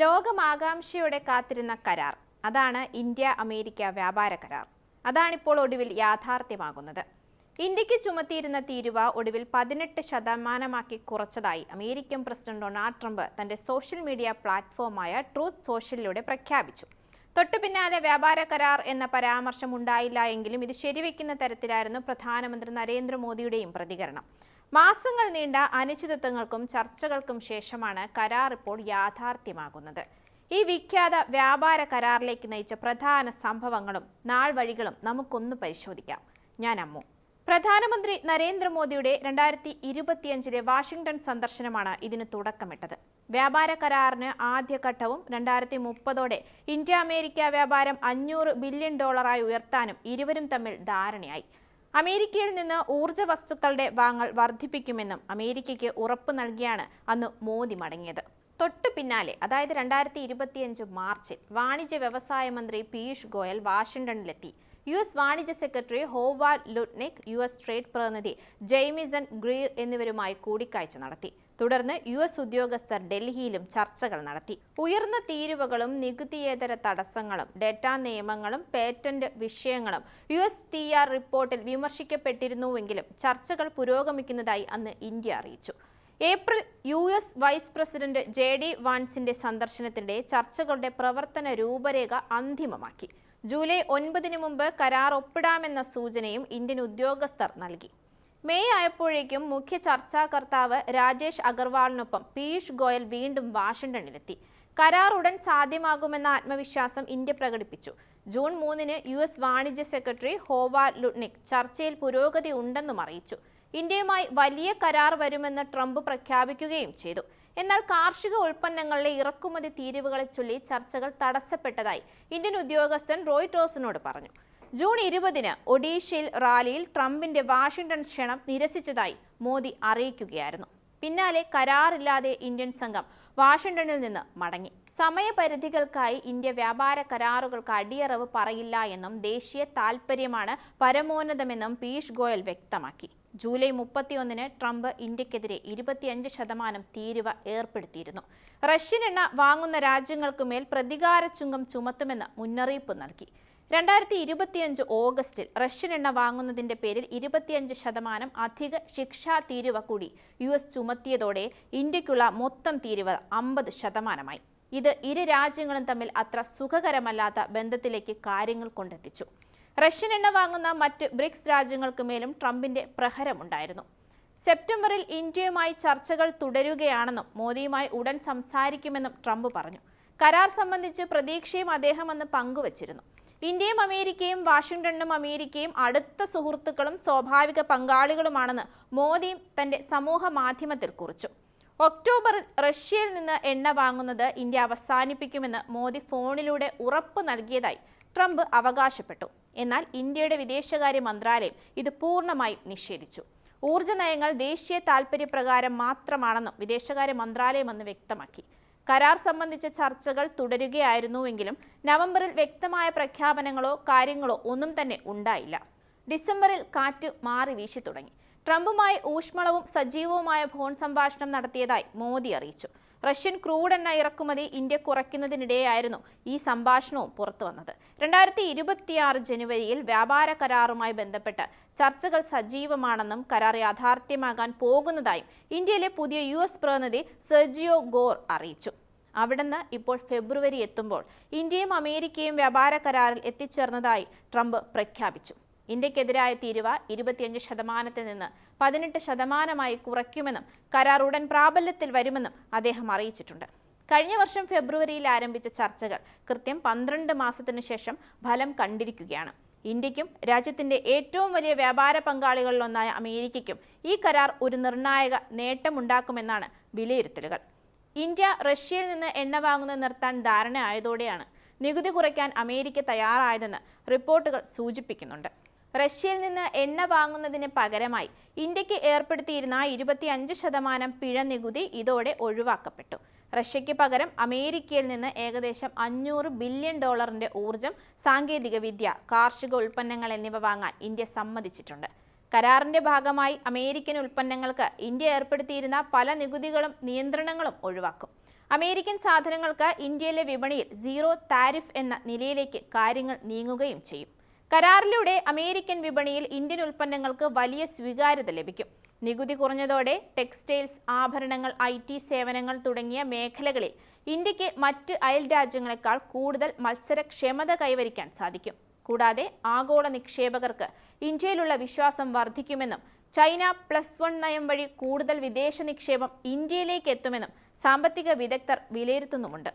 ലോകമാകാംക്ഷയോടെ കാത്തിരുന്ന കരാർ. അതാണ് ഇന്ത്യ അമേരിക്ക വ്യാപാര കരാർ. അതാണിപ്പോൾ ഒടുവിൽ യാഥാർത്ഥ്യമാകുന്നത്. ഇന്ത്യയ്ക്ക് ചുമത്തിയിരുന്ന തീരുവ ഒടുവിൽ പതിനെട്ട് ശതമാനമാക്കി കുറച്ചതായി അമേരിക്കൻ പ്രസിഡന്റ് ഡൊണാൾഡ് ട്രംപ് തന്റെ സോഷ്യൽ മീഡിയ പ്ലാറ്റ്ഫോമായ ട്രൂത്ത് സോഷ്യലിലൂടെ പ്രഖ്യാപിച്ചു. തൊട്ടു പിന്നാലെ വ്യാപാര കരാർ എന്ന പരാമർശം ഉണ്ടായില്ല എങ്കിലും ഇത് ശരിവെക്കുന്ന തരത്തിലായിരുന്നു പ്രധാനമന്ത്രി നരേന്ദ്രമോദിയുടെയും പ്രതികരണം. മാസങ്ങൾ നീണ്ട അനിശ്ചിതത്വങ്ങൾക്കും ചർച്ചകൾക്കും ശേഷമാണ് കരാർ ഇപ്പോൾ യാഥാർത്ഥ്യമാകുന്നത്. ഈ വിഖ്യാത വ്യാപാര കരാറിലേക്ക് നയിച്ച പ്രധാന സംഭവങ്ങളും നാൾ വഴികളും നമുക്കൊന്ന് പരിശോധിക്കാം. ഞാൻ അമ്മു. പ്രധാനമന്ത്രി നരേന്ദ്രമോദിയുടെ രണ്ടായിരത്തി ഇരുപത്തിയഞ്ചിലെ വാഷിംഗ്ടൺ സന്ദർശനമാണ് ഇതിന് തുടക്കമിട്ടത്. വ്യാപാര കരാറിന് ആദ്യഘട്ടവും രണ്ടായിരത്തി മുപ്പതോടെ ഇന്ത്യ അമേരിക്ക വ്യാപാരം അഞ്ഞൂറ് ബില്യൺ ഡോളറായി ഉയർത്താനും ഇരുവരും തമ്മിൽ ധാരണയായി. അമേരിക്കയിൽ നിന്ന് ഊർജ വസ്തുക്കളുടെ വാങ്ങൽ വർദ്ധിപ്പിക്കുമെന്നും അമേരിക്കയ്ക്ക് ഉറപ്പ് നൽകിയാണ് അന്ന് മോദി മടങ്ങിയത്. തൊട്ടു പിന്നാലെ അതായത് രണ്ടായിരത്തി ഇരുപത്തിയഞ്ച് മാർച്ചിൽ വാണിജ്യ വ്യവസായ മന്ത്രി പീയൂഷ് ഗോയൽ വാഷിംഗ്ടണിലെത്തി. യു എസ് വാണിജ്യ secretary Howard Lutnick U S trade പ്രതിനിധി ജെയ്മിസൺ ഗ്രീർ എന്നിവരുമായി കൂടിക്കാഴ്ച നടത്തി. തുടർന്ന് യു എസ് ഉദ്യോഗസ്ഥർ ഡൽഹിയിലും ചർച്ചകൾ നടത്തി. ഉയർന്ന തീരുവകളും നികുതിയേതര തടസ്സങ്ങളും ഡേറ്റാ നിയമങ്ങളും പേറ്റന്റ് വിഷയങ്ങളും യു എസ് ടി ആർ റിപ്പോർട്ടിൽ വിമർശിക്കപ്പെട്ടിരുന്നുവെങ്കിലും ചർച്ചകൾ പുരോഗമിക്കുന്നതായി അന്ന് ഇന്ത്യ അറിയിച്ചു. April U S vice president J D വാൻസിന്റെ സന്ദർശനത്തിന്റെ ചർച്ചകളുടെ പ്രവർത്തന രൂപരേഖ അന്തിമമാക്കി. ജൂലൈ ഒൻപതിന് മുമ്പ് കരാർ ഒപ്പിടാമെന്ന സൂചനയും ഇന്ത്യൻ ഉദ്യോഗസ്ഥർ നൽകി. മെയ് ആയപ്പോഴേക്കും മുഖ്യ ചർച്ചാകർത്താവ് രാജേഷ് അഗർവാളിനൊപ്പം പീയൂഷ് ഗോയൽ വീണ്ടും വാഷിംഗ്ടണിലെത്തി. കരാർ ഉടൻ സാധ്യമാകുമെന്ന ആത്മവിശ്വാസം ഇന്ത്യ പ്രകടിപ്പിച്ചു. ജൂൺ മൂന്നിന് യു എസ് വാണിജ്യ സെക്രട്ടറി ഹോവാ ലുട്നിക് ചർച്ചയിൽ പുരോഗതി ഉണ്ടെന്നും അറിയിച്ചു. ഇന്ത്യയുമായി വലിയ കരാർ വരുമെന്ന് ട്രംപ് പ്രഖ്യാപിക്കുകയും ചെയ്തു. എന്നാൽ കാർഷിക ഉൽപ്പന്നങ്ങളിലെ ഇറക്കുമതി തീരുവകളെ ചൊല്ലി ചർച്ചകൾ തടസ്സപ്പെട്ടതായി ഇന്ത്യൻ ഉദ്യോഗസ്ഥൻ റോയ്റ്റേഴ്സിനോട് പറഞ്ഞു. ജൂൺ ഇരുപതിന് ഒഡീഷയിൽ റാലിയിൽ ട്രംപിന്റെ വാഷിംഗ്ടൺ ക്ഷണം നിരസിച്ചതായി മോദി അറിയിക്കുകയായിരുന്നു. പിന്നാലെ കരാറില്ലാതെ ഇന്ത്യൻ സംഘം വാഷിംഗ്ടണിൽ നിന്ന് മടങ്ങി. സമയപരിധികൾക്കായി ഇന്ത്യ വ്യാപാര കരാറുകൾക്ക് അടിയറവ് പറയില്ല എന്നും ദേശീയ താൽപ്പര്യമാണ് പരമോന്നതമെന്നും പീയൂഷ് ഗോയൽ വ്യക്തമാക്കി. ജൂലൈ മുപ്പത്തിയൊന്നിന് ട്രംപ് ഇന്ത്യക്കെതിരെ ഇരുപത്തിയഞ്ച് ശതമാനം തീരുവ ഏർപ്പെടുത്തിയിരുന്നു. റഷ്യൻ എണ്ണ വാങ്ങുന്ന രാജ്യങ്ങൾക്കുമേൽ പ്രതികാര ചുങ്കം ചുമത്തുമെന്ന് മുന്നറിയിപ്പ് നൽകി. രണ്ടായിരത്തി ഇരുപത്തിയഞ്ച് ഓഗസ്റ്റിൽ റഷ്യൻ എണ്ണ വാങ്ങുന്നതിന്റെ പേരിൽ ഇരുപത്തിയഞ്ച് ശതമാനം അധിക ശിക്ഷാ തീരുവ കൂടി യു എസ് ചുമത്തിയതോടെ ഇന്ത്യക്കുള്ള മൊത്തം തീരുവ അമ്പത് ശതമാനമായി. ഇത് ഇരു രാജ്യങ്ങളും തമ്മിൽ അത്ര സുഖകരമല്ലാത്ത ബന്ധത്തിലേക്ക് കാര്യങ്ങൾ കൊണ്ടെത്തിച്ചു. റഷ്യൻ എണ്ണ വാങ്ങുന്ന മറ്റ് ബ്രിക്സ് രാജ്യങ്ങൾക്ക് മേലും ട്രംപിന്റെ പ്രഹരമുണ്ടായിരുന്നു. സെപ്റ്റംബറിൽ ഇന്ത്യയുമായി ചർച്ചകൾ തുടരുകയാണെന്നും മോദിയുമായി ഉടൻ സംസാരിക്കുമെന്നും ട്രംപ് പറഞ്ഞു. കരാർ സംബന്ധിച്ച് പ്രതീക്ഷയും അദ്ദേഹം അന്ന് പങ്കുവച്ചിരുന്നു. ഇന്ത്യയും അമേരിക്കയും വാഷിംഗ്ടണും അമേരിക്കയും അടുത്ത സുഹൃത്തുക്കളും സ്വാഭാവിക പങ്കാളികളുമാണെന്ന് മോദിയും തന്റെ സമൂഹ മാധ്യമത്തിൽ കുറിച്ചു. ഒക്ടോബറിൽ റഷ്യയിൽ നിന്ന് എണ്ണ വാങ്ങുന്നത് ഇന്ത്യ അവസാനിപ്പിക്കുമെന്ന് മോദി ഫോണിലൂടെ ഉറപ്പ് നൽകിയതായി ട്രംപ് അവകാശപ്പെട്ടു. എന്നാൽ ഇന്ത്യയുടെ വിദേശകാര്യ മന്ത്രാലയം ഇത് പൂർണമായും നിഷേധിച്ചു. ഊർജ നയങ്ങൾ ദേശീയ താൽപര്യപ്രകാരം മാത്രമാണെന്നും വിദേശകാര്യ മന്ത്രാലയം അന്ന് വ്യക്തമാക്കി. കരാർ സംബന്ധിച്ച ചർച്ചകൾ തുടരുകയായിരുന്നുവെങ്കിലും നവംബറിൽ വ്യക്തമായ പ്രഖ്യാപനങ്ങളോ കാര്യങ്ങളോ ഒന്നും തന്നെ ഉണ്ടായില്ല. ഡിസംബറിൽ കാറ്റ് മാറി വീശി തുടങ്ങി. ട്രംപുമായി ഊഷ്മളവും സജീവവുമായ ഫോൺ സംഭാഷണം നടത്തിയതായി മോദി അറിയിച്ചു. റഷ്യൻ ക്രൂഡ് എണ്ണ ഇറക്കുമതി ഇന്ത്യ കുറയ്ക്കുന്നതിനിടെയായിരുന്നു ഈ സംഭാഷണവും പുറത്തു വന്നത്. രണ്ടായിരത്തി ഇരുപത്തിയാറ് ജനുവരിയിൽ വ്യാപാര കരാറുമായി ബന്ധപ്പെട്ട് ചർച്ചകൾ സജീവമാണെന്നും കരാർ യാഥാർത്ഥ്യമാകാൻ പോകുന്നതായും ഇന്ത്യയിലെ പുതിയ യു എസ് പ്രതിനിധി സെർജിയോ ഗോർ അറിയിച്ചു. അവിടുന്ന് ഇപ്പോൾ ഫെബ്രുവരി എത്തുമ്പോൾ ഇന്ത്യയും അമേരിക്കയും വ്യാപാര കരാറിൽ എത്തിച്ചേർന്നതായി ട്രംപ് പ്രഖ്യാപിച്ചു. ഇന്ത്യക്കെതിരായ തീരുവ ഇരുപത്തിയഞ്ച് ശതമാനത്തിൽ നിന്ന് പതിനെട്ട് ശതമാനമായി കുറയ്ക്കുമെന്നും കരാർ ഉടൻ പ്രാബല്യത്തിൽ വരുമെന്നും അദ്ദേഹം അറിയിച്ചിട്ടുണ്ട്. കഴിഞ്ഞ വർഷം ഫെബ്രുവരിയിൽ ആരംഭിച്ച ചർച്ചകൾ കൃത്യം പന്ത്രണ്ട് മാസത്തിനു ശേഷം ഫലം കണ്ടിരിക്കുകയാണ്. ഇന്ത്യക്കും രാജ്യത്തിന്റെ ഏറ്റവും വലിയ വ്യാപാര പങ്കാളികളിലൊന്നായ അമേരിക്കയ്ക്കും ഈ കരാർ ഒരു നിർണായക നേട്ടമുണ്ടാക്കുമെന്നാണ് വിലയിരുത്തലുകൾ. ഇന്ത്യ റഷ്യയിൽ നിന്ന് എണ്ണ വാങ്ങുന്നത് നിർത്താൻ ധാരണയായതോടെയാണ് നികുതി കുറയ്ക്കാൻ അമേരിക്ക തയ്യാറായതെന്ന് റിപ്പോർട്ടുകൾ സൂചിപ്പിക്കുന്നുണ്ട്. റഷ്യയിൽ നിന്ന് എണ്ണ വാങ്ങുന്നതിന് പകരമായി ഇന്ത്യയ്ക്ക് ഏർപ്പെടുത്തിയിരുന്ന ഇരുപത്തി അഞ്ച് ശതമാനം പിഴ നികുതി ഇതോടെ ഒഴിവാക്കപ്പെട്ടു. റഷ്യയ്ക്ക് പകരം അമേരിക്കയിൽ നിന്ന് ഏകദേശം അഞ്ഞൂറ് ബില്യൺ ഡോളറിന്റെ ഊർജം സാങ്കേതികവിദ്യ കാർഷിക ഉൽപ്പന്നങ്ങൾ എന്നിവ വാങ്ങാൻ ഇന്ത്യ സമ്മതിച്ചിട്ടുണ്ട്. കരാറിന്റെ ഭാഗമായി അമേരിക്കൻ ഉൽപ്പന്നങ്ങൾക്ക് ഇന്ത്യ ഏർപ്പെടുത്തിയിരുന്ന പല നികുതികളും നിയന്ത്രണങ്ങളും ഒഴിവാക്കും. അമേരിക്കൻ സാധനങ്ങൾക്ക് ഇന്ത്യയിലെ വിപണിയിൽ സീറോ താരിഫ് എന്ന നിലയിലേക്ക് കാര്യങ്ങൾ നീങ്ങുകയും ചെയ്യും. കരാറിലൂടെ അമേരിക്കൻ വിപണിയിൽ ഇന്ത്യൻ ഉൽപ്പന്നങ്ങൾക്ക് വലിയ സ്വീകാര്യത ലഭിക്കും. നികുതി കുറഞ്ഞതോടെ ടെക്സ്റ്റൈൽസ് ആഭരണങ്ങൾ ഐ ടി സേവനങ്ങൾ തുടങ്ങിയ മേഖലകളിൽ ഇന്ത്യയ്ക്ക് മറ്റ് അയൽ രാജ്യങ്ങളെക്കാൾ കൂടുതൽ മത്സരക്ഷമത കൈവരിക്കാൻ സാധിക്കും. കൂടാതെ ആഗോള നിക്ഷേപകർക്ക് ഇന്ത്യയിലുള്ള വിശ്വാസം വർദ്ധിക്കുമെന്നും ചൈന പ്ലസ് വൺ നയം വഴി കൂടുതൽ വിദേശ നിക്ഷേപം ഇന്ത്യയിലേക്ക് എത്തുമെന്നും സാമ്പത്തിക വിദഗ്ധർ വിലയിരുത്തുന്നുമുണ്ട്.